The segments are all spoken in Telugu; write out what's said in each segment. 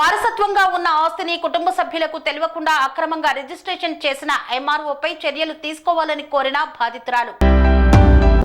వారసత్వంగా ఉన్న ఆస్తిని కుటుంబ సభ్యులకు తెలియకుండా అక్రమంగా రిజిస్ట్రేషన్ చేసిన ఎంఆర్ఓపై చర్యలు తీసుకోవాలని కోరిన బాధితురాలు.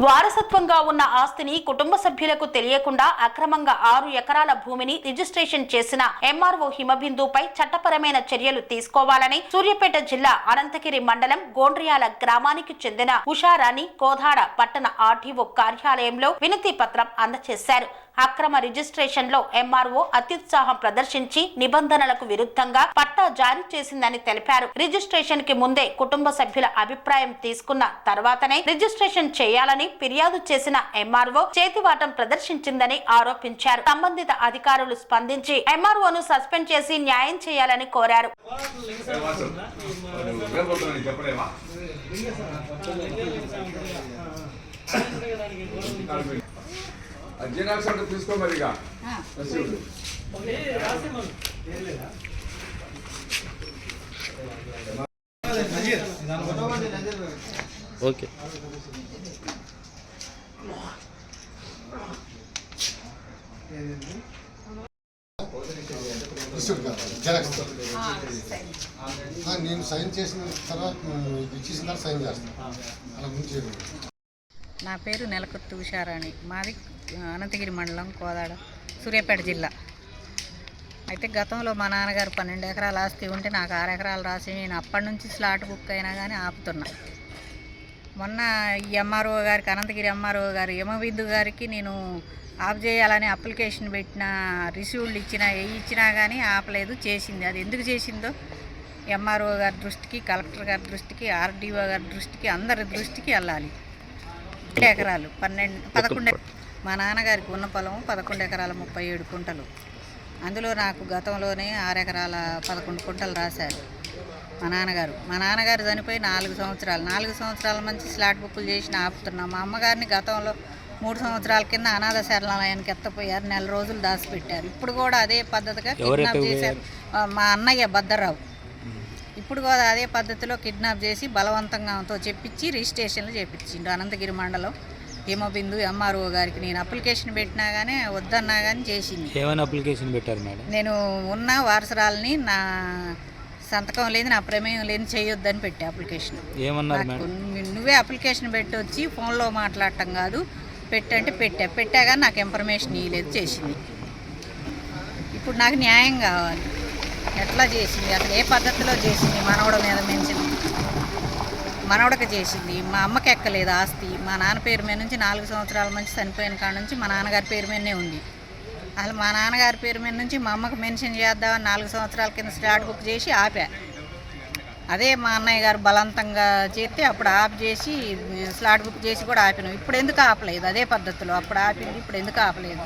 వారసత్వంగా ఉన్న ఆస్తిని కుటుంబ సభ్యులకు తెలియకుండా అక్రమంగా ఆరు ఎకరాల భూమిని రిజిస్ట్రేషన్ చేసిన ఎంఆర్ఓ హిమబిందుపై చట్టపరమైన చర్యలు తీసుకోవాలని సూర్యాపేట జిల్లా అనంతగిరి మండలం గోండ్రియాల గ్రామానికి చెందిన ఉషారాణి కోదాడ పట్టణ ఆర్టీఓ కార్యాలయంలో వినతి పత్రం అందజేశారు అక్రమ రిజిస్ట్రేషన్లో ఎంఆర్ఓ అత్యుత్సాహం ప్రదర్శించి నిబంధనలకు విరుద్ధంగా పట్టా జారీ చేసిందని తెలిపారు. రిజిస్ట్రేషన్కి ముందే కుటుంబ సభ్యుల అభిప్రాయం తీసుకున్న తర్వాతనే రిజిస్ట్రేషన్ చేయాలని ఫిర్యాదు చేసిన ఎంఆర్ఓ చేతివాటం ప్రదర్శించిందని ఆరోపించారు. సంబంధిత అధికారులు స్పందించి ఎంఆర్ఓను సస్పెండ్ చేసి న్యాయం చేయాలని కోరారు. చెప్పలేమా? జిరాక్స్ అంటే తీసుకో మరిగా రసీదు ఓకే. నేను సైన్ చేసిన తర్వాత ఇచ్చేసిన తర్వాత సైన్ చేస్తాను అలా ముందు చేయకూడదు. నా పేరు నెలకొత్తు ఉషారాణి. మాది అనంతగిరి మండలం కోదాడ సూర్యాపేట జిల్లా. అయితే గతంలో మా నాన్నగారు పన్నెండు ఎకరాలు ఆస్తి ఉంటే నాకు ఆరు ఎకరాలు రాసి నేను అప్పటి నుంచి స్లాట్ బుక్ అయినా కానీ ఆపుతున్నా. మొన్న ఈ ఎంఆర్ఓ గారికి అనంతగిరి ఎంఆర్ఓ గారు యమబిందు గారికి నేను ఆఫ్ చేయాలని అప్లికేషన్ పెట్టిన రిసీవ్లు ఇచ్చినా ఏ ఇచ్చినా కానీ ఆపలేదు చేసింది. అది ఎందుకు చేసిందో ఎంఆర్ఓ గారి దృష్టికి కలెక్టర్ గారి దృష్టికి ఆర్డీఓ గారి దృష్టికి అందరి దృష్టికి వెళ్ళాలి. ఎకరాలు. పన్నెండు పదకొండు మా నాన్నగారికి ఉన్న పొలం పదకొండు ఎకరాల ముప్పై ఏడు కుంటలు. అందులో నాకు గతంలోనే ఆరు ఎకరాల పదకొండు కుంటలు రాశారు మా నాన్నగారు. మా నాన్నగారు చనిపోయి నాలుగు సంవత్సరాలు. నాలుగు సంవత్సరాల నుంచి స్లాట్ బుక్కులు చేసి ఆపుతున్నాం మా అమ్మగారిని గతంలో మూడు సంవత్సరాల కింద అనాథ శరణాలయానికి ఎత్తపోయారు. నెల రోజులు దాచిపెట్టారు. ఇప్పుడు కూడా అదే పద్ధతిగా కిడ్నాప్ చేశారు. మా అన్నయ్య భద్రరావు ఇప్పుడు కూడా అదే పద్ధతిలో కిడ్నాప్ చేసి బలవంతంగా ఆమెతో చెప్పించి రిజిస్ట్రేషన్లు చేపించిండు అనంతగిరి మండలం హిమబిందు ఎంఆర్ఓ గారికి నేను అప్లికేషన్ పెట్టినా కానీ వద్దన్నా కానీ చేసింది. ఏమైనా అప్లికేషన్ పెట్టారు మేడం? నేను ఉన్న వారసరాలని నా సంతకం లేదు నా ప్రమేయం లేదు చేయొద్దని పెట్టా అప్లికేషన్. ఏమన్నారు మేడం? నువ్వే అప్లికేషన్ పెట్టి వచ్చి ఫోన్లో మాట్లాడటం కాదు. పెట్టంటే పెట్టా. పెట్టాగా నాకు ఇన్ఫర్మేషన్ ఇవ్వలేదు చేసింది. ఇప్పుడు నాకు న్యాయం కావాలి. ఎట్లా చేసింది? అసలు ఏ పద్ధతిలో చేసింది? మనవడ మీద మెన్షన్ మనవడక చేసింది. మా అమ్మకి ఎక్కలేదు ఆస్తి. మా నాన్న పేరు మీద నుంచి నాలుగు సంవత్సరాల నుంచి చనిపోయిన కాడ నుంచి మా నాన్నగారి పేరు మీదనే ఉంది. అసలు మా నాన్నగారి పేరు మీద నుంచి మా అమ్మకి మెన్షన్ చేద్దామని నాలుగు సంవత్సరాల కింద స్టార్ట్ బుక్ చేసి ఆపా. అదే మా అన్నయ్య గారు బలవంతంగా చేస్తే అప్పుడు ఆఫ్ చేసి స్లాట్ బుక్ చేసి కూడా ఆపినాం. ఇప్పుడు ఎందుకు ఆపలేదు? అదే పద్ధతిలో. అప్పుడు ఆపింది ఇప్పుడు ఎందుకు ఆపలేదు?